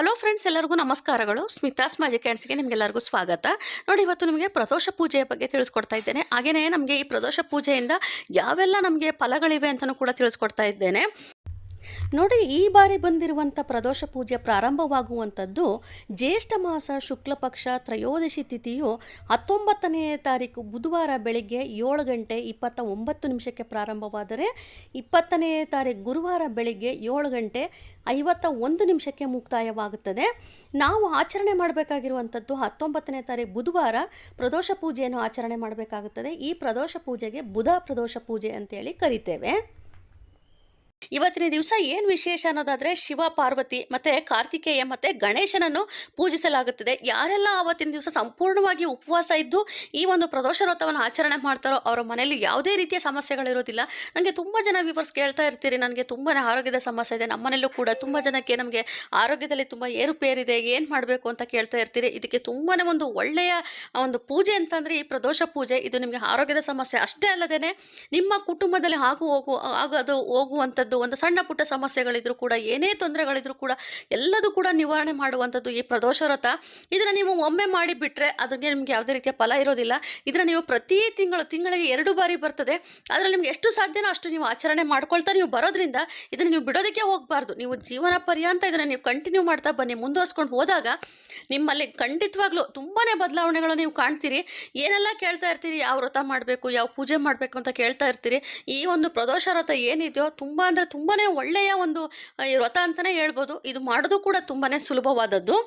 Hello friends ಎಲ್ಲರಿಗೂ ನಮಸ್ಕಾರಗಳು. Smitha's magic ಹ್ಯಾಂಡ್ಸ್ಗೆ ನಿಮಗೆಲ್ಲರಿಗೂ ಸ್ವಾಗತ. ನೋಡಿ, ಇವತ್ತು ನಿಮಗೆ ಪ್ರದೋಷ ಪೂಜೆಯ ಬಗ್ಗೆ ತಿಳಿಸ್ಕೊಡ್ತಾ ಇದ್ದೇನೆ. ಹಾಗೆಯೇ ನಮಗೆ ಈ ಪ್ರದೋಷ ಪೂಜೆಯಿಂದ ಯಾವೆಲ್ಲ ನಮಗೆ ಫಲಗಳಿವೆ ಅಂತಲೂ ಕೂಡ ತಿಳಿಸ್ಕೊಡ್ತಾ ಇದ್ದೇನೆ. ನೋಡಿ, ಈ ಬಾರಿ ಬಂದಿರುವಂಥ ಪ್ರದೋಷ ಪೂಜೆ ಪ್ರಾರಂಭವಾಗುವಂಥದ್ದು ಜ್ಯೇಷ್ಠ ಮಾಸ ಶುಕ್ಲ ಪಕ್ಷ ತ್ರಯೋದಶಿ ತಿಥಿಯು ಹತ್ತೊಂಬತ್ತನೇ ತಾರೀಕು ಬುಧವಾರ ಬೆಳಿಗ್ಗೆ ಏಳು ಗಂಟೆ ಇಪ್ಪತ್ತ ಒಂಬತ್ತು ನಿಮಿಷಕ್ಕೆ ಪ್ರಾರಂಭವಾದರೆ ಇಪ್ಪತ್ತನೇ ತಾರೀಕು ಗುರುವಾರ ಬೆಳಿಗ್ಗೆ ಏಳು ಗಂಟೆ ಐವತ್ತ ಒಂದು ನಿಮಿಷಕ್ಕೆ ಮುಕ್ತಾಯವಾಗುತ್ತದೆ. ನಾವು ಆಚರಣೆ ಮಾಡಬೇಕಾಗಿರುವಂಥದ್ದು ಹತ್ತೊಂಬತ್ತನೇ ತಾರೀಕು ಬುಧವಾರ ಪ್ರದೋಷ ಪೂಜೆಯನ್ನು ಆಚರಣೆ ಮಾಡಬೇಕಾಗುತ್ತದೆ. ಈ ಪ್ರದೋಷ ಪೂಜೆಗೆ ಬುಧ ಪ್ರದೋಷ ಪೂಜೆ ಅಂತೇಳಿ ಕರಿತೇವೆ. ಇವತ್ತಿನ ದಿವಸ ಏನು ವಿಶೇಷ ಅನ್ನೋದಾದರೆ ಶಿವ ಪಾರ್ವತಿ ಮತ್ತು ಕಾರ್ತಿಕೇಯ ಮತ್ತು ಗಣೇಶನನ್ನು ಪೂಜಿಸಲಾಗುತ್ತದೆ. ಯಾರೆಲ್ಲ ಆವತ್ತಿನ ದಿವಸ ಸಂಪೂರ್ಣವಾಗಿ ಉಪವಾಸ ಇದ್ದು ಈ ಒಂದು ಪ್ರದೋಷ ವ್ರತವನ್ನು ಆಚರಣೆ ಮಾಡ್ತಾರೋ ಅವರ ಮನೆಯಲ್ಲಿ ಯಾವುದೇ ರೀತಿಯ ಸಮಸ್ಯೆಗಳಿರೋದಿಲ್ಲ. ನನಗೆ ತುಂಬ ಜನ ವಿವರ್ಸ್ ಕೇಳ್ತಾ ಇರ್ತೀರಿ, ನನಗೆ ತುಂಬಾ ಆರೋಗ್ಯದ ಸಮಸ್ಯೆ ಇದೆ ನಮ್ಮನೆಯಲ್ಲೂ ಕೂಡ ತುಂಬ ಜನಕ್ಕೆ ನಮಗೆ ಆರೋಗ್ಯದಲ್ಲಿ ತುಂಬ ಏರುಪೇರಿದೆ, ಏನು ಮಾಡಬೇಕು ಅಂತ ಕೇಳ್ತಾ ಇರ್ತೀರಿ. ಇದಕ್ಕೆ ತುಂಬಾ ಒಂದು ಒಳ್ಳೆಯ ಒಂದು ಪೂಜೆ ಅಂತಂದರೆ ಈ ಪ್ರದೋಷ ಪೂಜೆ. ಇದು ನಿಮಗೆ ಆರೋಗ್ಯದ ಸಮಸ್ಯೆ ಅಷ್ಟೇ ಅಲ್ಲದೇ ನಿಮ್ಮ ಕುಟುಂಬದಲ್ಲಿ ಆಗು ಹೋಗು, ಆಗೋದು ಹೋಗುವಂಥದ್ದು ಒಂದು ಸಣ್ಣ ಪುಟ್ಟ ಸಮಸ್ಯೆಗಳಿದ್ರು ಕೂಡ, ಏನೇ ತೊಂದರೆಗಳಿದ್ರು ಕೂಡ, ಎಲ್ಲದೂ ಕೂಡ ನಿವಾರಣೆ ಮಾಡುವಂಥದ್ದು ಈ ಪ್ರದೋಷ ವ್ರತ. ಇದನ್ನು ನೀವು ಒಮ್ಮೆ ಮಾಡಿಬಿಟ್ರೆ ಅದಕ್ಕೆ ನಿಮಗೆ ಯಾವುದೇ ರೀತಿಯ ಫಲ ಇರೋದಿಲ್ಲ. ಇದನ್ನು ನೀವು ಪ್ರತಿ ತಿಂಗಳು, ತಿಂಗಳಿಗೆ ಎರಡು ಬಾರಿ ಬರ್ತದೆ. ಅದರಲ್ಲಿ ನಿಮ್ಗೆ ಎಷ್ಟು ಸಾಧ್ಯನೋ ಅಷ್ಟು ನೀವು ಆಚರಣೆ ಮಾಡ್ಕೊಳ್ತಾ ನೀವು ಬರೋದ್ರಿಂದ ಇದನ್ನು ನೀವು ಬಿಡೋದಕ್ಕೆ ಹೋಗಬಾರ್ದು. ನೀವು ಜೀವನ ಪರ್ಯಂತ ಇದನ್ನು ನೀವು ಕಂಟಿನ್ಯೂ ಮಾಡ್ತಾ ಬನ್ನಿ, ಮುಂದುವರ್ಸ್ಕೊಂಡು ಹೋದಾಗ ನಿಮ್ಮಲ್ಲಿ ಖಂಡಿತವಾಗ್ಲೂ ತುಂಬಾ ಬದಲಾವಣೆಗಳು ನೀವು ಕಾಣ್ತೀರಿ. ಏನೆಲ್ಲ ಕೇಳ್ತಾ ಇರ್ತೀರಿ, ಯಾವ ವ್ರತ ಮಾಡಬೇಕು, ಯಾವ ಪೂಜೆ ಮಾಡಬೇಕು ಅಂತ ಕೇಳ್ತಾ ಇರ್ತೀರಿ, ಈ ಒಂದು ಪ್ರದೋಷ ವ್ರತ ಏನಿದೆಯೋ ತುಂಬ ಅಂದರೆ ಒಳ್ಳೆಯ ಒಂದು ವ್ರತ ಅಂತಲೇ ಹೇಳ್ಬೋದು. ಇದು ಮಾಡೋದು ಕೂಡ ತುಂಬಾ ಸುಲಭವಾದದ್ದು.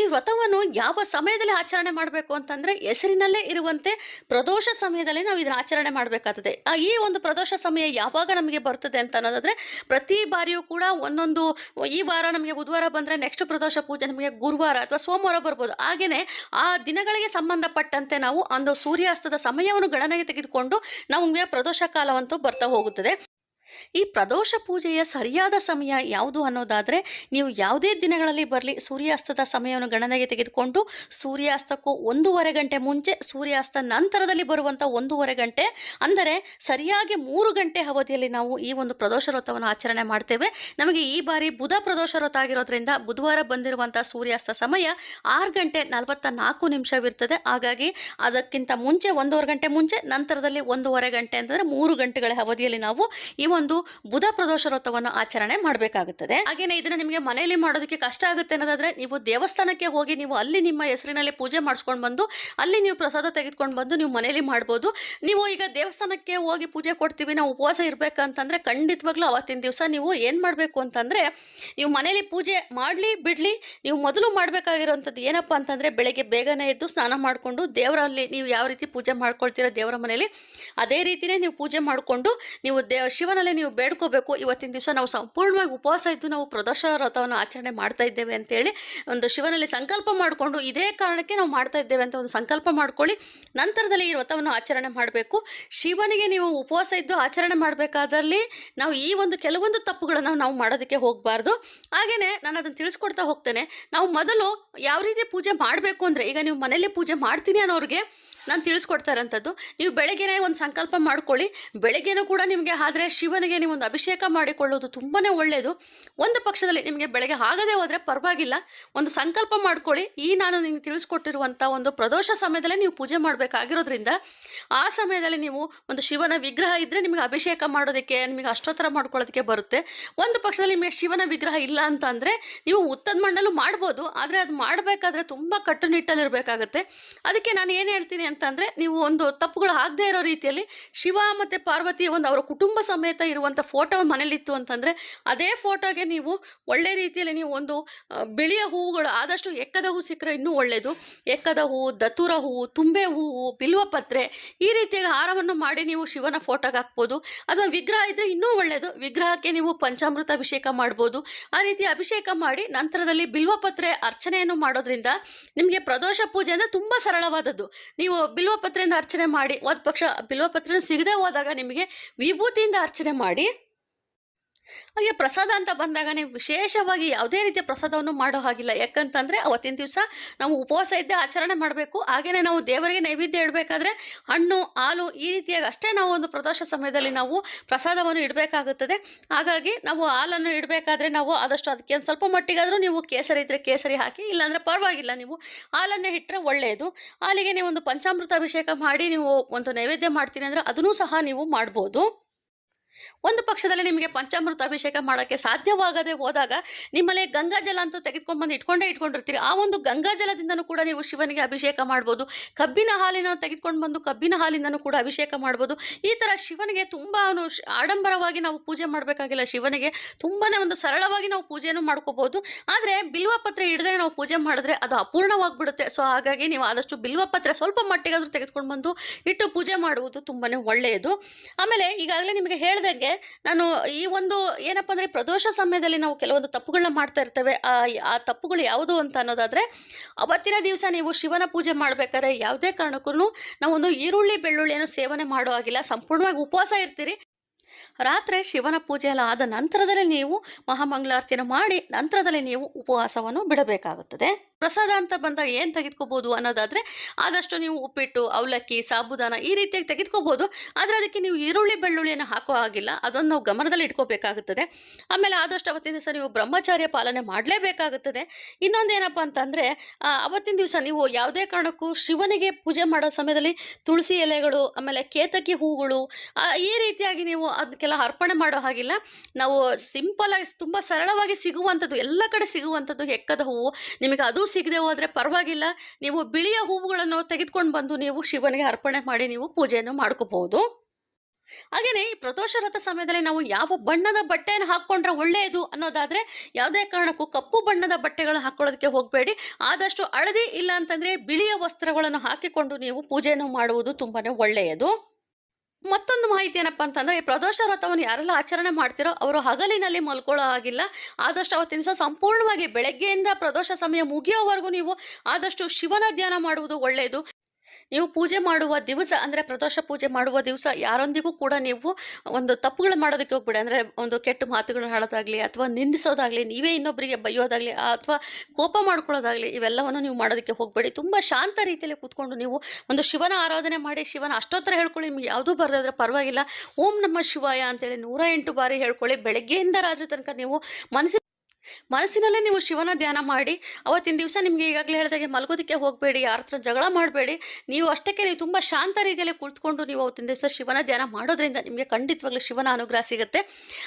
ಈ ವ್ರತವನ್ನು ಯಾವ ಸಮಯದಲ್ಲಿ ಆಚರಣೆ ಮಾಡಬೇಕು ಅಂತಂದರೆ ಹೆಸರಿನಲ್ಲೇ ಇರುವಂತೆ ಪ್ರದೋಷ ಸಮಯದಲ್ಲಿ ನಾವು ಇದನ್ನು ಆಚರಣೆ ಮಾಡಬೇಕಾಗ್ತದೆ. ಈ ಒಂದು ಪ್ರದೋಷ ಸಮಯ ಯಾವಾಗ ನಮಗೆ ಬರ್ತದೆ ಅಂತ ಅನ್ನೋದಾದರೆ ಪ್ರತಿ ಬಾರಿಯೂ ಕೂಡ ಒಂದೊಂದು, ಈ ವಾರ ನಮಗೆ ಬುಧವಾರ ಬಂದರೆ ನೆಕ್ಸ್ಟ್ ಪ್ರದೋಷ ಪೂಜೆ ನಮಗೆ ಗುರುವಾರ ಅಥವಾ ಸೋಮವಾರ ಬರ್ಬೋದು. ಹಾಗೆಯೇ ಆ ದಿನಗಳಿಗೆ ಸಂಬಂಧಪಟ್ಟಂತೆ ನಾವು ಒಂದು ಸೂರ್ಯಾಸ್ತದ ಸಮಯವನ್ನು ಗಣನೆಗೆ ತೆಗೆದುಕೊಂಡು ನಮಗೆ ಪ್ರದೋಷ ಕಾಲವಂತೂ ಬರ್ತಾ ಹೋಗುತ್ತದೆ. ಈ ಪ್ರದೋಷ ಪೂಜೆಯ ಸರಿಯಾದ ಸಮಯ ಯಾವುದು ಅನ್ನೋದಾದರೆ, ನೀವು ಯಾವುದೇ ದಿನಗಳಲ್ಲಿ ಬರಲಿ ಸೂರ್ಯಾಸ್ತದ ಸಮಯವನ್ನು ಗಣನೆಗೆ ತೆಗೆದುಕೊಂಡು ಸೂರ್ಯಾಸ್ತಕ್ಕೂ ಒಂದೂವರೆ ಗಂಟೆ ಮುಂಚೆ ಸೂರ್ಯಾಸ್ತ ನಂತರದಲ್ಲಿ ಬರುವಂಥ ಒಂದೂವರೆ ಗಂಟೆ, ಅಂದರೆ ಸರಿಯಾಗಿ ಮೂರು ಗಂಟೆ ಅವಧಿಯಲ್ಲಿ ನಾವು ಈ ಒಂದು ಪ್ರದೋಷ ವ್ರತವನ್ನು ಆಚರಣೆ ಮಾಡ್ತೇವೆ. ನಮಗೆ ಈ ಬಾರಿ ಬುಧ ಪ್ರದೋಷ ವ್ರತ ಆಗಿರೋದ್ರಿಂದ ಬುಧವಾರ ಬಂದಿರುವಂಥ ಸೂರ್ಯಾಸ್ತ ಸಮಯ ಆರು ಗಂಟೆ ನಲವತ್ತ ನಾಲ್ಕು ನಿಮಿಷವಿರ್ತದೆ. ಹಾಗಾಗಿ ಅದಕ್ಕಿಂತ ಮುಂಚೆ ಒಂದೂವರೆ ಗಂಟೆ ಮುಂಚೆ, ನಂತರದಲ್ಲಿ ಒಂದೂವರೆ ಗಂಟೆ ಅಂತಂದರೆ ಮೂರು ಗಂಟೆಗಳ ಅವಧಿಯಲ್ಲಿ ನಾವು ಈ ಒಂದು ಬುಧ ಪ್ರದೋಷ ವ್ರತವನ್ನು ಆಚರಣೆ ಮಾಡಬೇಕಾಗುತ್ತದೆ. ಹಾಗೇನೆ ಇದನ್ನ ನಿಮಗೆ ಮನೆಯಲ್ಲಿ ಮಾಡೋದಕ್ಕೆ ಕಷ್ಟ ಆಗುತ್ತೆ ಅನ್ನೋದಾದ್ರೆ ನೀವು ದೇವಸ್ಥಾನಕ್ಕೆ ಹೋಗಿ ನೀವು ಅಲ್ಲಿ ನಿಮ್ಮ ಹೆಸರಿನಲ್ಲಿ ಪೂಜೆ ಮಾಡಿಸ್ಕೊಂಡು ಬಂದು, ಅಲ್ಲಿ ನೀವು ಪ್ರಸಾದ ತೆಗೆದುಕೊಂಡು ಬಂದು ನೀವು ಮನೆಯಲ್ಲಿ ಮಾಡ್ಬೋದು. ನೀವು ಈಗ ದೇವಸ್ಥಾನಕ್ಕೆ ಹೋಗಿ ಪೂಜೆ ಕೊಡ್ತೀವಿ, ನಾವು ಉಪವಾಸ ಇರಬೇಕಂತಂದ್ರೆ ಖಂಡಿತವಾಗ್ಲೂ ಅವತ್ತಿನ ದಿವಸ ನೀವು ಏನು ಮಾಡಬೇಕು ಅಂತಂದ್ರೆ, ನೀವು ಮನೆಯಲ್ಲಿ ಪೂಜೆ ಮಾಡಲಿ ಬಿಡಲಿ, ನೀವು ಮೊದಲು ಮಾಡಬೇಕಾಗಿರೋಂಥದ್ದು ಏನಪ್ಪ ಅಂತಂದರೆ ಬೆಳಗ್ಗೆ ಬೇಗನೆ ಎದ್ದು ಸ್ನಾನ ಮಾಡಿಕೊಂಡು ದೇವರಲ್ಲಿ ನೀವು ಯಾವ ರೀತಿ ಪೂಜೆ ಮಾಡ್ಕೊಳ್ತೀರೋ ದೇವರ ಮನೆಯಲ್ಲಿ, ಅದೇ ರೀತಿಯೇ ನೀವು ಪೂಜೆ ಮಾಡಿಕೊಂಡು, ನೀವು ದೇವ ಶಿವನಲ್ಲಿ ನೀವು ಬೇಡ್ಕೋಬೇಕು. ಇವತ್ತಿನ ದಿವಸ ನಾವು ಸಂಪೂರ್ಣವಾಗಿ ಉಪವಾಸ ಇದ್ದು ನಾವು ಪ್ರದೋಷ ವ್ರತವನ್ನು ಆಚರಣೆ ಮಾಡ್ತಾ ಇದ್ದೇವೆ ಅಂತೇಳಿ ಒಂದು ಶಿವನಲ್ಲಿ ಸಂಕಲ್ಪ ಮಾಡಿಕೊಂಡು ಇದೇ ಕಾರಣಕ್ಕೆ ನಾವು ಮಾಡ್ತಾ ಇದ್ದೇವೆ ಅಂತ ಒಂದು ಸಂಕಲ್ಪ ಮಾಡ್ಕೊಳ್ಳಿ. ನಂತರದಲ್ಲಿ ಈ ವ್ರತವನ್ನು ಆಚರಣೆ ಮಾಡಬೇಕು. ಶಿವನಿಗೆ ನೀವು ಉಪವಾಸ ಇದ್ದು ಆಚರಣೆ ಮಾಡಬೇಕಾದಲ್ಲಿ ನಾವು ಈ ಒಂದು ಕೆಲವೊಂದು ತಪ್ಪುಗಳನ್ನು ನಾವು ಮಾಡೋದಕ್ಕೆ ಹೋಗಬಾರ್ದು. ಹಾಗೆಯೇ ನಾನು ಅದನ್ನು ತಿಳಿಸ್ಕೊಡ್ತಾ ಹೋಗ್ತೇನೆ. ನಾವು ಮೊದಲು ಯಾವ ರೀತಿ ಪೂಜೆ ಮಾಡಬೇಕು ಅಂದರೆ, ಈಗ ನೀವು ಮನೆಯಲ್ಲಿ ಪೂಜೆ ಮಾಡ್ತೀನಿ ಅನ್ನೋರಿಗೆ ನಾನು ತಿಳಿಸ್ಕೊಡ್ತಾ ಇರೋಂಥದ್ದು. ನೀವು ಬೆಳಗ್ಗೆನೇ ಒಂದು ಸಂಕಲ್ಪ ಮಾಡ್ಕೊಳ್ಳಿ. ಬೆಳಗ್ಗೆನೂ ಕೂಡ ನಿಮಗೆ, ಆದರೆ ಶಿವನಿಗೆ ನೀವು ಒಂದು ಅಭಿಷೇಕ ಮಾಡಿಕೊಳ್ಳೋದು ತುಂಬಾ ಒಳ್ಳೆಯದು ಒಂದು ಪಕ್ಷದಲ್ಲಿ ನಿಮಗೆ ಬೆಳಗ್ಗೆ ಆಗದೆ ಹೋದರೆ ಪರವಾಗಿಲ್ಲ. ಒಂದು ಸಂಕಲ್ಪ ಮಾಡ್ಕೊಳ್ಳಿ. ಈ ನಾನು ನಿಮಗೆ ತಿಳಿಸ್ಕೊಟ್ಟಿರುವಂಥ ಒಂದು ಪ್ರದೋಷ ಸಮಯದಲ್ಲೇ ನೀವು ಪೂಜೆ ಮಾಡಬೇಕಾಗಿರೋದ್ರಿಂದ, ಆ ಸಮಯದಲ್ಲಿ ನೀವು ಒಂದು ಶಿವನ ವಿಗ್ರಹ ಇದ್ದರೆ ನಿಮಗೆ ಅಭಿಷೇಕ ಮಾಡೋದಕ್ಕೆ, ನಿಮಗೆ ಅಷ್ಟೋತ್ತರ ಮಾಡ್ಕೊಳ್ಳೋದಕ್ಕೆ ಬರುತ್ತೆ. ಒಂದು ಪಕ್ಷದಲ್ಲಿ ನಿಮಗೆ ಶಿವನ ವಿಗ್ರಹ ಇಲ್ಲ ಅಂತ ನೀವು ಉತ್ತದ ಮಣ್ಣಲ್ಲೂ ಮಾಡ್ಬೋದು. ಆದರೆ ಅದು ಮಾಡಬೇಕಾದ್ರೆ ತುಂಬ ಕಟ್ಟುನಿಟ್ಟಲ್ಲಿರಬೇಕಾಗತ್ತೆ. ಅದಕ್ಕೆ ನಾನು ಏನು ಹೇಳ್ತೀನಿ ಅಂತಂದರೆ ನೀವು ಒಂದು ತಪ್ಪುಗಳು ಆಗದೆ ಇರೋ ರೀತಿಯಲ್ಲಿ ಶಿವ ಮತ್ತು ಪಾರ್ವತಿ ಒಂದು ಅವರ ಕುಟುಂಬ ಸಮೇತ ಇರುವಂಥ ಫೋಟೋ ಮನೇಲಿತ್ತು ಅಂತಂದರೆ ಅದೇ ಫೋಟೋಗೆ ನೀವು ಒಳ್ಳೆ ರೀತಿಯಲ್ಲಿ ನೀವು ಒಂದು ಬಿಳಿಯ ಹೂವುಗಳು, ಆದಷ್ಟು ಎಕ್ಕದ ಹೂ ಸಿಕ್ಕರೆ ಇನ್ನೂ ಒಳ್ಳೆಯದು ಎಕ್ಕದ ಹೂವು ದತ್ತೂರ ಹೂವು ತುಂಬೆ ಹೂವು ಬಿಲ್ವಪತ್ರೆ ಈ ರೀತಿಯಾಗಿ ಹಾರವನ್ನು ಮಾಡಿ ನೀವು ಶಿವನ ಫೋಟೋಗೆ ಹಾಕ್ಬೋದು. ಅಥವಾ ವಿಗ್ರಹ ಇದ್ದರೆ ಇನ್ನೂ ಒಳ್ಳೆಯದು ವಿಗ್ರಹಕ್ಕೆ ನೀವು ಪಂಚಾಮೃತ ಅಭಿಷೇಕ ಮಾಡ್ಬೋದು. ಆ ರೀತಿ ಅಭಿಷೇಕ ಮಾಡಿ ನಂತರದಲ್ಲಿ ಬಿಲ್ವಪತ್ರೆ ಅರ್ಚನೆಯನ್ನು ಮಾಡೋದ್ರಿಂದ ನಿಮಗೆ ಪ್ರದೋಷ ಪೂಜೆ ಅಂದರೆ ತುಂಬ ಸರಳವಾದದ್ದು. ನೀವು ಬಿಲ್ವಪತ್ರೆಯಿಂದ ಅರ್ಚನೆ ಮಾಡಿ ಒಂದು ಪಕ್ಷ ಬಿಲ್ವಪತ್ರೆ ಸಿಗದೆ ಹೋದಾಗ ನಿಮಗೆ ವಿಭೂತಿಯಿಂದ ಅರ್ಚನೆ ಮಾಡಿ. ಹಾಗೆ ಪ್ರಸಾದ ಅಂತ ಬಂದಾಗ ನೀವು ವಿಶೇಷವಾಗಿ ಯಾವುದೇ ರೀತಿಯ ಪ್ರಸಾದವನ್ನು ಮಾಡೋ ಹಾಗಿಲ್ಲ. ಯಾಕಂತಂದರೆ ಅವತ್ತಿನ ದಿವಸ ನಾವು ಉಪವಾಸ ಇದ್ದೆ ಆಚರಣೆ ಮಾಡಬೇಕು. ಹಾಗೆಯೇ ನಾವು ದೇವರಿಗೆ ನೈವೇದ್ಯ ಇಡಬೇಕಾದ್ರೆ ಹಣ್ಣು, ಹಾಲು ಈ ರೀತಿಯಾಗಿ ಅಷ್ಟೇ ನಾವು ಒಂದು ಪ್ರದೋಷ ಸಮಯದಲ್ಲಿ ನಾವು ಪ್ರಸಾದವನ್ನು ಇಡಬೇಕಾಗುತ್ತದೆ. ಹಾಗಾಗಿ ನಾವು ಹಾಲನ್ನು ಇಡಬೇಕಾದ್ರೆ ನಾವು ಆದಷ್ಟು ಅದಕ್ಕೆ ಒಂದು ಸ್ವಲ್ಪ ಮಟ್ಟಿಗಾದರೂ ನೀವು ಕೇಸರಿ ಇದ್ದರೆ ಕೇಸರಿ ಹಾಕಿ, ಇಲ್ಲಾಂದರೆ ಪರವಾಗಿಲ್ಲ ನೀವು ಹಾಲನ್ನೇ ಇಟ್ಟರೆ ಒಳ್ಳೆಯದು ಹಾಲಿಗೆ ನೀವು ಒಂದು ಪಂಚಾಮೃತ ಅಭಿಷೇಕ ಮಾಡಿ ನೀವು ಒಂದು ನೈವೇದ್ಯ ಮಾಡ್ತೀನಿ ಅಂದರೆ ಅದನ್ನೂ ಸಹ ನೀವು ಮಾಡ್ಬೋದು. ಒಂದು ಪಕ್ಷದಲ್ಲಿ ನಿಮಗೆ ಪಂಚಾಮೃತ ಅಭಿಷೇಕ ಮಾಡೋಕ್ಕೆ ಸಾಧ್ಯವಾಗದೆ ಹೋದಾಗ ನಿಮ್ಮಲ್ಲಿ ಗಂಗಾಜಲ ಅಂತೂ ತೆಗೆದುಕೊಂಡು ಬಂದು ಇಟ್ಕೊಂಡೇ ಇಟ್ಕೊಂಡಿರ್ತೀರಿ. ಆ ಒಂದು ಗಂಗಾಜಲದಿಂದನೂ ಕೂಡ ನೀವು ಶಿವನಿಗೆ ಅಭಿಷೇಕ ಮಾಡ್ಬೋದು. ಕಬ್ಬಿನ ಹಾಲಿನ ತೆಗೆದುಕೊಂಡು ಬಂದು ಕಬ್ಬಿನ ಹಾಲಿಂದನೂ ಕೂಡ ಅಭಿಷೇಕ ಮಾಡ್ಬೋದು. ಈ ಥರ ಶಿವನಿಗೆ ತುಂಬ ಆಡಂಬರವಾಗಿ ನಾವು ಪೂಜೆ ಮಾಡಬೇಕಾಗಿಲ್ಲ ಶಿವನಿಗೆ. ತುಂಬಾ ಒಂದು ಸರಳವಾಗಿ ನಾವು ಪೂಜೆಯನ್ನು ಮಾಡ್ಕೋಬೋದು. ಆದರೆ ಬಿಲ್ವಪತ್ರೆ ಹಿಡಿದ್ರೆ ನಾವು ಪೂಜೆ ಮಾಡಿದ್ರೆ ಅದು ಅಪೂರ್ಣವಾಗಿಬಿಡುತ್ತೆ. ಸೊ ಹಾಗಾಗಿ ನೀವು ಆದಷ್ಟು ಬಿಲ್ವಪತ್ರೆ ಸ್ವಲ್ಪ ಮಟ್ಟಿಗಾದರೂ ತೆಗೆದುಕೊಂಡು ಬಂದು ಇಟ್ಟು ಪೂಜೆ ಮಾಡುವುದು ತುಂಬಾ ಒಳ್ಳೆಯದು. ಆಮೇಲೆ ಈಗಾಗಲೇ ನಿಮಗೆ ಹೇಳ್ದಂಗೆ ನಾನು ಈ ಒಂದು ಏನಪ್ಪ ಅಂದರೆ ಪ್ರದೋಷ ಸಮಯದಲ್ಲಿ ನಾವು ಕೆಲವೊಂದು ತಪ್ಪುಗಳನ್ನ ಮಾಡ್ತಾ ಇರ್ತೇವೆ, ಆ ಆ ತಪ್ಪುಗಳು ಯಾವುದು ಅಂತ ಅನ್ನೋದಾದರೆ ಅವತ್ತಿನ ದಿವಸ ನೀವು ಶಿವನ ಪೂಜೆ ಮಾಡಬೇಕಾದ್ರೆ ಯಾವುದೇ ಕಾರಣಕ್ಕೂ ನಾವೊಂದು ಈರುಳ್ಳಿ, ಬೆಳ್ಳುಳ್ಳಿಯನ್ನು ಸೇವನೆ ಮಾಡೋ ಹಾಗಿಲ್ಲ, ಸಂಪೂರ್ಣವಾಗಿ ಉಪವಾಸ ಇರ್ತೀರಿ. ರಾತ್ರಿ ಶಿವನ ಪೂಜೆ ಎಲ್ಲ ಆದ ನಂತರದಲ್ಲಿ ನೀವು ಮಹಾಮಂಗಳಾರತಿಯನ್ನು ಮಾಡಿ ನಂತರದಲ್ಲಿ ನೀವು ಉಪವಾಸವನ್ನು ಬಿಡಬೇಕಾಗುತ್ತದೆ. ಪ್ರಸಾದ ಅಂತ ಬಂದಾಗ ಏನು ತೆಗೆದುಕೋಬೋದು ಅನ್ನೋದಾದರೆ ಆದಷ್ಟು ನೀವು ಉಪ್ಪಿಟ್ಟು, ಅವಲಕ್ಕಿ, ಸಾಬುದಾನ ಈ ರೀತಿಯಾಗಿ ತೆಗೆದುಕೋಬೋದು. ಆದರೆ ಅದಕ್ಕೆ ನೀವು ಈರುಳ್ಳಿ, ಬೆಳ್ಳುಳ್ಳಿಯನ್ನು ಹಾಕೋ ಆಗಿಲ್ಲ ಅದನ್ನು ನಾವು ಗಮನದಲ್ಲಿ ಇಟ್ಕೋಬೇಕಾಗುತ್ತದೆ. ಆಮೇಲೆ ಆದಷ್ಟು ಅವತ್ತಿನ ದಿವಸ ನೀವು ಬ್ರಹ್ಮಚಾರ್ಯ ಪಾಲನೆ ಮಾಡಲೇಬೇಕಾಗುತ್ತದೆ. ಇನ್ನೊಂದು ಏನಪ್ಪ ಅಂತಂದರೆ ಅವತ್ತಿನ ದಿವಸ ನೀವು ಯಾವುದೇ ಕಾರಣಕ್ಕೂ ಶಿವನಿಗೆ ಪೂಜೆ ಮಾಡೋ ಸಮಯದಲ್ಲಿ ತುಳಸಿ ಎಲೆಗಳು, ಆಮೇಲೆ ಕೇತಕಿ ಹೂಗಳು ಈ ರೀತಿಯಾಗಿ ನೀವು ಅದಕ್ಕೆಲ್ಲ ಅರ್ಪಣೆ ಮಾಡೋ ಹಾಗಿಲ್ಲ. ನಾವು ಸಿಂಪಲಾಗಿ ತುಂಬ ಸರಳವಾಗಿ ಸಿಗುವಂಥದ್ದು, ಎಲ್ಲ ಕಡೆ ಸಿಗುವಂಥದ್ದು ಎಕ್ಕದ ಹೂವು. ನಿಮಗೆ ಅದು ಸಿಗದೆ ಹೋದರೆ ಪರವಾಗಿಲ್ಲ. ನೀವು ಬಿಳಿಯ ಹೂವುಗಳನ್ನು ತೆಗೆದುಕೊಂಡು ಬಂದು ನೀವು ಶಿವನಿಗೆ ಅರ್ಪಣೆ ಮಾಡಿ ನೀವು ಪೂಜೆಯನ್ನು ಮಾಡ್ಕೋಬಹುದು. ಹಾಗೆಯೇ ಈ ಪ್ರದೋಷ ವ್ರತ ಸಮಯದಲ್ಲಿ ನಾವು ಯಾವ ಬಣ್ಣದ ಬಟ್ಟೆಯನ್ನು ಹಾಕ್ಕೊಂಡ್ರೆ ಒಳ್ಳೆಯದು ಅನ್ನೋದಾದರೆ ಯಾವುದೇ ಕಾರಣಕ್ಕೂ ಕಪ್ಪು ಬಣ್ಣದ ಬಟ್ಟೆಗಳನ್ನು ಹಾಕ್ಕೊಳ್ಳೋದಕ್ಕೆ ಹೋಗಬೇಡಿ. ಆದಷ್ಟು ಹಳದಿ ಇಲ್ಲ ಅಂತಂದರೆ ಬಿಳಿಯ ವಸ್ತ್ರಗಳನ್ನು ಹಾಕಿಕೊಂಡು ನೀವು ಪೂಜೆಯನ್ನು ಮಾಡುವುದು ತುಂಬಾ ಒಳ್ಳೆಯದು. ಮತ್ತೊಂದು ಮಾಹಿತಿ ಏನಪ್ಪ ಅಂತಂದರೆ, ಈ ಪ್ರದೋಷ ವ್ರತವನ್ನು ಯಾರೆಲ್ಲ ಆಚರಣೆ ಮಾಡ್ತಿರೋ ಅವರು ಹಗಲಿನಲ್ಲಿ ಮಲ್ಕೊಳ್ಳೋ ಆಗಿಲ್ಲ ಆದಷ್ಟು ಅವತ್ತಿನ ದಿವಸ ಸಂಪೂರ್ಣವಾಗಿ ಬೆಳಗ್ಗೆಯಿಂದ ಪ್ರದೋಷ ಸಮಯ ಮುಗಿಯೋವರೆಗೂ ನೀವು ಆದಷ್ಟು ಶಿವನ ಧ್ಯಾನ ಮಾಡುವುದು ಒಳ್ಳೆಯದು. ನೀವು ಪೂಜೆ ಮಾಡುವ ದಿವಸ, ಅಂದರೆ ಪ್ರದೋಷ ಪೂಜೆ ಮಾಡುವ ದಿವಸ ಯಾರೊಂದಿಗೂ ಕೂಡ ನೀವು ಒಂದು ತಪ್ಪುಗಳು ಮಾಡೋದಕ್ಕೆ ಹೋಗ್ಬೇಡಿ. ಅಂದರೆ ಒಂದು ಕೆಟ್ಟ ಮಾತುಗಳು ಹಾಡೋದಾಗಲಿ ಅಥವಾ ನಿಂದಿಸೋದಾಗಲಿ, ನೀವೇ ಇನ್ನೊಬ್ಬರಿಗೆ ಬೈಯೋದಾಗಲಿ ಅಥವಾ ಕೋಪ ಮಾಡ್ಕೊಳ್ಳೋದಾಗಲಿ ಇವೆಲ್ಲವನ್ನು ನೀವು ಮಾಡೋದಕ್ಕೆ ಹೋಗಬೇಡಿ. ತುಂಬ ಶಾಂತ ರೀತಿಯಲ್ಲಿ ಕೂತ್ಕೊಂಡು ನೀವು ಒಂದು ಶಿವನ ಆರಾಧನೆ ಮಾಡಿ, ಶಿವನ ಅಷ್ಟೋತ್ತರ ಹೇಳ್ಕೊಳ್ಳಿ. ನಿಮ್ಗೆ ಯಾವುದೂ ಬರದಿದ್ರೆ ಪರವಾಗಿಲ್ಲ. ಓಂ ನಮ್ಮ ಶಿವಾಯ ಅಂತೇಳಿ ನೂರ ಎಂಟು ಬಾರಿ ಹೇಳ್ಕೊಳ್ಳಿ. ಬೆಳಗ್ಗೆಯಿಂದ ರಾತ್ರಿ ತನಕ ನೀವು ಮನಸ್ಸಿನ ಮನಸ್ಸಿನಲ್ಲೇ ನೀವು ಶಿವನ ಧ್ಯಾನ ಮಾಡಿ, ಅವತ್ತಿನ ದಿವಸ ನಿಮಗೆ ಈಗಾಗಲೇ ಹೇಳಿದಾಗೆ ಮಲಗೋದಕ್ಕೆ ಹೋಗಬೇಡಿ, ಯಾರ ಹತ್ರ ಜಗಳ ಮಾಡಬೇಡಿ, ನೀವು ಅಷ್ಟಕ್ಕೆ ನೀವು ತುಂಬ ಶಾಂತ ರೀತಿಯಲ್ಲಿ ಕುಳಿತುಕೊಂಡು ನೀವು ಅವತ್ತಿನ ದಿವಸ ಶಿವನ ಧ್ಯಾನ ಮಾಡೋದ್ರಿಂದ ನಿಮಗೆ ಖಂಡಿತವಾಗ್ಲೂ ಶಿವನ ಅನುಗ್ರಹ ಸಿಗುತ್ತೆ.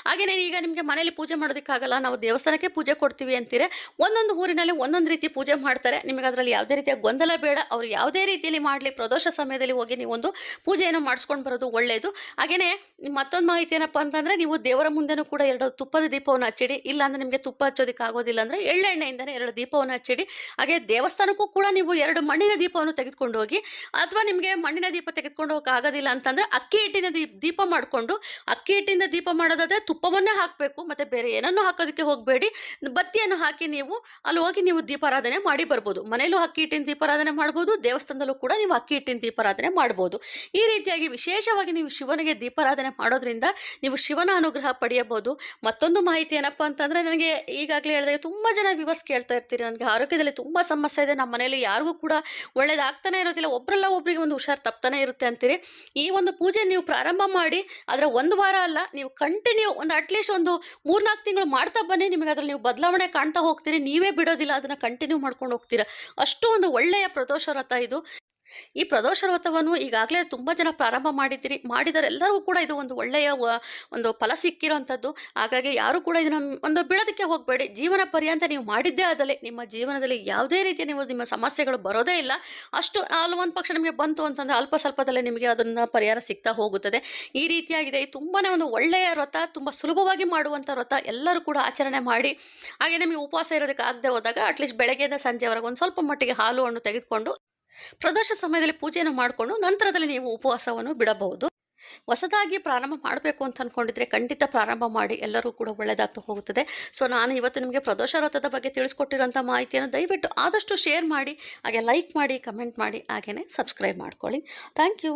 ಹಾಗೆಯೇ ಈಗ ನಿಮಗೆ ಮನೇಲಿ ಪೂಜೆ ಮಾಡೋದಕ್ಕಾಗಲ್ಲ ನಾವು ದೇವಸ್ಥಾನಕ್ಕೆ ಪೂಜೆ ಕೊಡ್ತೀವಿ ಅಂತೀರೆ, ಒಂದೊಂದು ಊರಿನಲ್ಲಿ ಒಂದೊಂದು ರೀತಿ ಪೂಜೆ ಮಾಡ್ತಾರೆ. ನಿಮಗೆ ಅದರಲ್ಲಿ ಯಾವುದೇ ರೀತಿಯ ಗೊಂದಲ ಬೇಡ, ಅವ್ರು ಯಾವುದೇ ರೀತಿಯಲ್ಲಿ ಮಾಡಲಿ, ಪ್ರದೋಷ ಸಮಯದಲ್ಲಿ ಹೋಗಿ ನೀವು ಒಂದು ಪೂಜೆಯನ್ನು ಮಾಡಿಸ್ಕೊಂಡು ಬರೋದು ಒಳ್ಳೆಯದು ಹಾಗೆಯೇ ಮತ್ತೊಂದು ಮಾಹಿತಿ ಏನಪ್ಪ ಅಂತಂದರೆ, ನೀವು ದೇವರ ಮುಂದೆನೂ ಕೂಡ ಎರಡು ತುಪ್ಪದ ದೀಪವನ್ನು ಹಚ್ಚಿಡಿ, ಇಲ್ಲಾಂದರೆ ನಿಮಗೆ ತುಪ್ಪ ಹಚ್ಚೋದಕ್ಕೆ ಆಗೋದಿಲ್ಲ ಅಂದರೆ ಎಳ್ಳೆಣ್ಣೆಯಿಂದನೇ ಎರಡು ದೀಪವನ್ನು ಹಚ್ಚಿಡಿ. ಹಾಗೆ ದೇವಸ್ಥಾನಕ್ಕೂ ಕೂಡ ನೀವು ಎರಡು ಮಣ್ಣಿನ ದೀಪವನ್ನು ತೆಗೆದುಕೊಂಡು ಹೋಗಿ, ಅಥವಾ ನಿಮಗೆ ಮಣ್ಣಿನ ದೀಪ ತೆಗೆದುಕೊಂಡು ಹೋಗಕ್ಕೆ ಆಗೋದಿಲ್ಲ ಅಂತಂದರೆ ಅಕ್ಕಿ ಹಿಟ್ಟಿನ ದೀಪ ದೀಪ ಮಾಡಿಕೊಂಡು, ಅಕ್ಕಿ ಹಿಟ್ಟಿಂದ ದೀಪ ಮಾಡೋದಾದರೆ ತುಪ್ಪವನ್ನೇ ಹಾಕಬೇಕು, ಮತ್ತು ಬೇರೆ ಏನನ್ನೂ ಹಾಕೋದಕ್ಕೆ ಹೋಗಬೇಡಿ. ಬತ್ತಿಯನ್ನು ಹಾಕಿ ನೀವು, ಅಲ್ಲಿ ಹೋಗಿ ನೀವು ದೀಪಾರಾಧನೆ ಮಾಡಿ ಬರ್ಬೋದು. ಮನೆಯಲ್ಲೂ ಅಕ್ಕಿ ಹಿಟ್ಟಿನ ದೀಪಾರಾಧನೆ ಮಾಡ್ಬೋದು, ದೇವಸ್ಥಾನದಲ್ಲೂ ಕೂಡ ನೀವು ಅಕ್ಕಿ ಹಿಟ್ಟಿನ ದೀಪಾರಾಧನೆ ಮಾಡ್ಬೋದು. ಈ ರೀತಿಯಾಗಿ ವಿಶೇಷವಾಗಿ ನೀವು ಶಿವನಿಗೆ ದೀಪಾರಾಧನೆ ಮಾಡೋದ್ರಿಂದ ನೀವು ಶಿವನ ಅನುಗ್ರಹ ಪಡೆಯಬಹುದು. ಮತ್ತೊಂದು ಮಾಹಿತಿ ಏನಪ್ಪ ಅಂತಂದರೆ, ನನಗೆ ಈಗಾಗಲೇ ಹೇಳಿದಾಗ ತುಂಬ ಜನ ವಿವರ್ಸ್ ಕೇಳ್ತಾ ಇರ್ತೀರಿ. ನನಗೆ ಆರೋಗ್ಯದಲ್ಲಿ ತುಂಬ ಸಮಸ್ಯೆ ಇದೆ. ನಮ್ಮ ಮನೆಯಲ್ಲಿ ಯಾರಿಗೂ ಕೂಡ ಒಳ್ಳೇದಾಗ್ತಾನೆ ಇರೋದಿಲ್ಲ. ಒಬ್ಬರಲ್ಲ ಒಬ್ಬರಿಗೆ ಒಂದು ಹುಷಾರು ತಪ್ತಾನೆ ಇರುತ್ತೆ ಅಂತೀರಿ. ಈ ಒಂದು ಪೂಜೆ ನೀವು ಪ್ರಾರಂಭ ಮಾಡಿ, ಅದರ ಒಂದು ವಾರ ಅಲ್ಲ, ನೀವು ಕಂಟಿನ್ಯೂ ಒಂದು ಅಟ್ಲೀಸ್ಟ್ ಒಂದು ಮೂರ್ನಾಲ್ಕು ತಿಂಗಳು ಮಾಡ್ತಾ ಬನ್ನಿ. ನಿಮಗೆ ಅದರಲ್ಲಿ ನೀವು ಬದಲಾವಣೆ ಕಾಣ್ತಾ ಹೋಗ್ತೀರಿ. ನೀವೇ ಬಿಡೋದಿಲ್ಲ. ಅದನ್ನು ಕಂಟಿನ್ಯೂ ಮಾಡ್ಕೊಂಡು ಹೋಗ್ತೀರಾ. ಅಷ್ಟು ಒಂದು ಒಳ್ಳೆಯ ಪ್ರದೋಷ ವ್ರತ ಇದು. ಈ ಪ್ರದೋಷ ವ್ರತವನ್ನು ಈಗಾಗಲೇ ತುಂಬ ಜನ ಪ್ರಾರಂಭ ಮಾಡಿದ್ದೀರಿ ಮಾಡಿದರೆಲ್ಲರಿಗೂ ಕೂಡ ಇದು ಒಂದು ಒಳ್ಳೆಯ ಒಂದು ಫಲ ಸಿಕ್ಕಿರೋವಂಥದ್ದು. ಹಾಗಾಗಿ ಯಾರು ಕೂಡ ಇದನ್ನು ಒಂದು ಬಿಡೋದಕ್ಕೆ ಹೋಗಬೇಡಿ. ಜೀವನ ಪರ್ಯಂತ ನೀವು ಮಾಡಿದ್ದೇ ಆದಲ್ಲಿ ನಿಮ್ಮ ಜೀವನದಲ್ಲಿ ಯಾವುದೇ ರೀತಿಯ ನೀವು ನಿಮ್ಮ ಸಮಸ್ಯೆಗಳು ಬರೋದೇ ಇಲ್ಲ. ಅಷ್ಟು ಅಲ್ಲಿ ಒಂದು ಪಕ್ಷ ನಿಮಗೆ ಬಂತು ಅಂತಂದರೆ ಅಲ್ಪ ಸ್ವಲ್ಪದಲ್ಲೇ ನಿಮಗೆ ಅದನ್ನು ಪರಿಹಾರ ಸಿಗ್ತಾ ಹೋಗುತ್ತದೆ. ಈ ರೀತಿಯಾಗಿದೆ. ತುಂಬಾ ಒಂದು ಒಳ್ಳೆಯ ವ್ರತ, ತುಂಬ ಸುಲಭವಾಗಿ ಮಾಡುವಂಥ ವ್ರತ ಎಲ್ಲರೂ ಕೂಡ ಆಚರಣೆ ಮಾಡಿ, ಹಾಗೆ ನಿಮಗೆ ಉಪವಾಸ ಇರೋದಕ್ಕೆ ಆಗದೆ ಹೋದಾಗ ಅಟ್ಲೀಸ್ಟ್ ಬೆಳಗ್ಗೆಯಿಂದ ಸಂಜೆವರೆಗೆ ಒಂದು ಸ್ವಲ್ಪ ಮಟ್ಟಿಗೆ ಹಾಲು ಹಣ್ಣು ತೆಗೆದುಕೊಂಡು ಪ್ರದೋಷ ಸಮಯದಲ್ಲಿ ಪೂಜೆಯನ್ನು ಮಾಡಿಕೊಂಡು ನಂತರದಲ್ಲಿ ನೀವು ಉಪವಾಸವನ್ನು ಬಿಡಬಹುದು. ಹೊಸದಾಗಿ ಪ್ರಾರಂಭ ಮಾಡಬೇಕು ಅಂತ ಅಂದ್ಕೊಂಡಿದ್ರೆ ಖಂಡಿತ ಪ್ರಾರಂಭ ಮಾಡಿ, ಎಲ್ಲರೂ ಕೂಡ ಒಳ್ಳೆಯದಾಗ್ತಾ ಹೋಗುತ್ತದೆ. ಸೊ ನಾನು ಇವತ್ತು ನಿಮಗೆ ಪ್ರದೋಷ ವ್ರತದ ಬಗ್ಗೆ ತಿಳಿಸ್ಕೊಟ್ಟಿರೋಂಥ ಮಾಹಿತಿಯನ್ನು ದಯವಿಟ್ಟು ಆದಷ್ಟು ಶೇರ್ ಮಾಡಿ, ಹಾಗೆ ಲೈಕ್ ಮಾಡಿ ಕಮೆಂಟ್ ಮಾಡಿ ಹಾಗೆಯೇ ಸಬ್ಸ್ಕ್ರೈಬ್ ಮಾಡ್ಕೊಳ್ಳಿ. Thank you